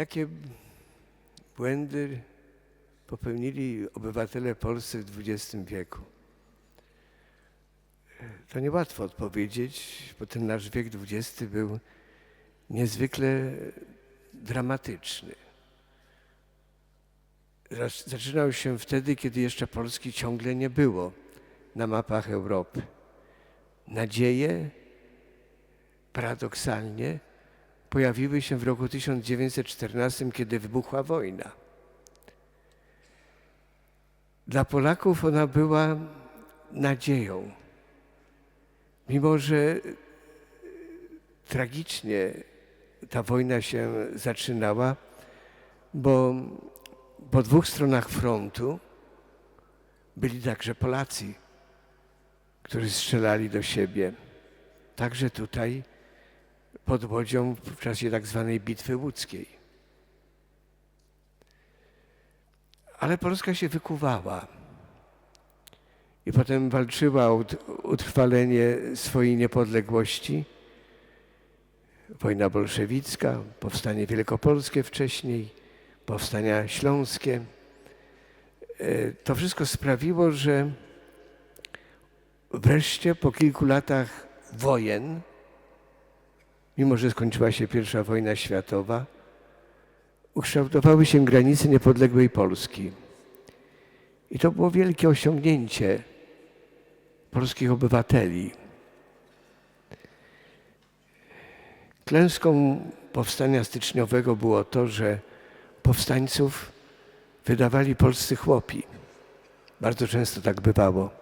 Jakie błędy popełnili obywatele polscy w XX wieku? To niełatwo odpowiedzieć, bo ten nasz wiek XX był niezwykle dramatyczny. Zac- Zaczynał się wtedy, kiedy jeszcze Polski ciągle nie było na mapach Europy. Nadzieje paradoksalnie pojawiły się w roku 1914, kiedy wybuchła wojna. Dla Polaków ona była nadzieją. Mimo, że tragicznie ta wojna się zaczynała, bo po dwóch stronach frontu byli także Polacy, którzy strzelali do siebie. Także tutaj pod Łodzią w czasie tak zwanej Bitwy Łódzkiej. Ale Polska się wykuwała i potem walczyła o ut- utrwalenie swojej niepodległości. Wojna bolszewicka, powstanie wielkopolskie wcześniej, powstania śląskie. E, To wszystko sprawiło, że wreszcie po kilku latach wojen, mimo że skończyła się pierwsza wojna światowa, ukształtowały się granice niepodległej Polski. I to było wielkie osiągnięcie polskich obywateli. Klęską powstania styczniowego było to, że powstańców wydawali polscy chłopi. Bardzo często tak bywało.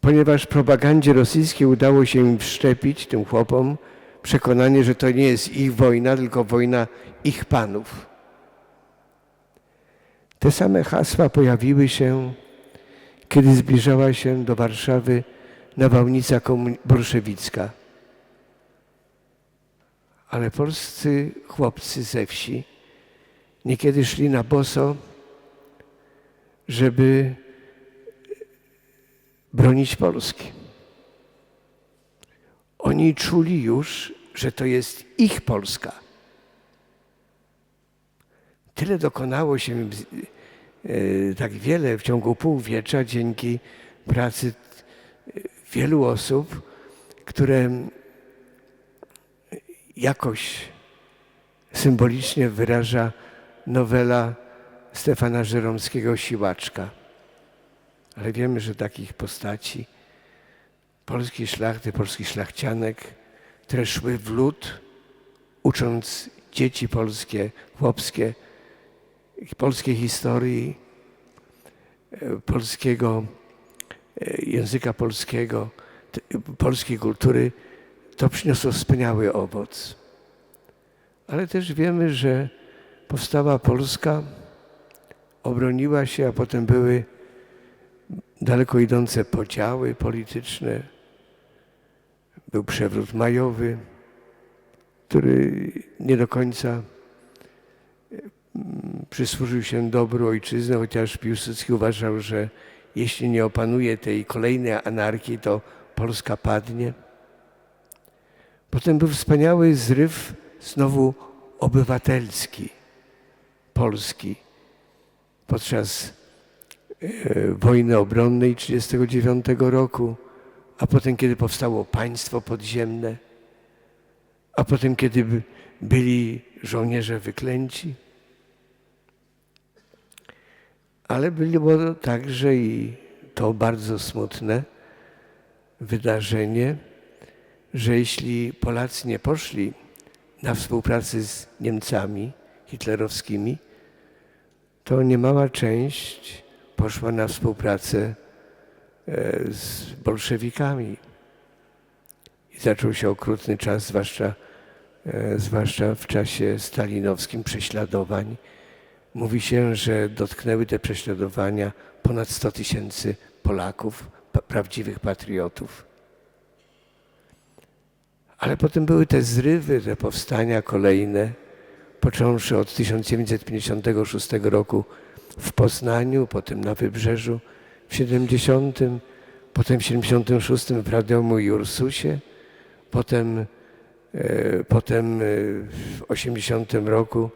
Ponieważ propagandzie rosyjskiej udało się im wszczepić, tym chłopom, przekonanie, że to nie jest ich wojna, tylko wojna ich panów. Te same hasła pojawiły się, kiedy zbliżała się do Warszawy nawałnica bolszewicka. Ale polscy chłopcy ze wsi niekiedy szli na boso, żeby bronić Polski. Oni czuli już, że to jest ich Polska. Tyle dokonało się e, tak wiele w ciągu półwiecza dzięki pracy e, wielu osób, które jakoś symbolicznie wyraża nowela Stefana Żeromskiego Siłaczka. Ale wiemy, że takich postaci polskiej szlachty, polskich szlachcianek, które szły w lud, ucząc dzieci polskie, chłopskie, polskiej historii, e, polskiego e, języka polskiego, polskiej kultury, to przyniosło wspaniały owoc. Ale też wiemy, że powstała Polska, obroniła się, a potem były daleko idące podziały polityczne. Był przewrót majowy, który nie do końca mm, przysłużył się dobru ojczyzny, chociaż Piłsudski uważał, że jeśli nie opanuje tej kolejnej anarchii, to Polska padnie. Potem był wspaniały zryw znowu obywatelski Polski podczas wojny obronnej 1939 roku, a potem kiedy powstało państwo podziemne, a potem kiedy by- byli żołnierze wyklęci. Ale było także i to bardzo smutne wydarzenie, że jeśli Polacy nie poszli na współpracę z Niemcami hitlerowskimi, to niemała część poszła na współpracę e, z bolszewikami. I zaczął się okrutny czas, zwłaszcza, e, zwłaszcza w czasie stalinowskim prześladowań. Mówi się, że dotknęły te prześladowania ponad 100 tysięcy Polaków, prawdziwych patriotów. Ale potem były te zrywy, te powstania kolejne, począwszy od 1956 roku w Poznaniu, potem na Wybrzeżu w 70, potem w 76 w Radomiu i Ursusie, potem E, Potem e, w 80 roku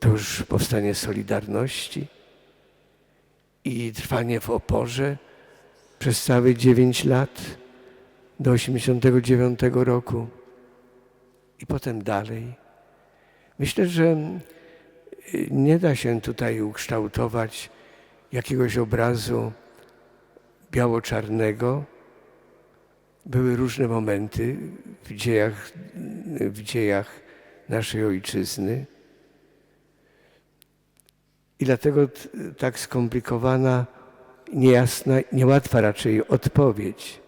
to już powstanie Solidarności i trwanie w oporze przez całe 9 lat do 89 roku i potem dalej. Myślę, że nie da się tutaj ukształtować jakiegoś obrazu biało-czarnego. Były różne momenty w dziejach, w dziejach naszej ojczyzny. I dlatego tak skomplikowana, niejasna, niełatwa raczej odpowiedź.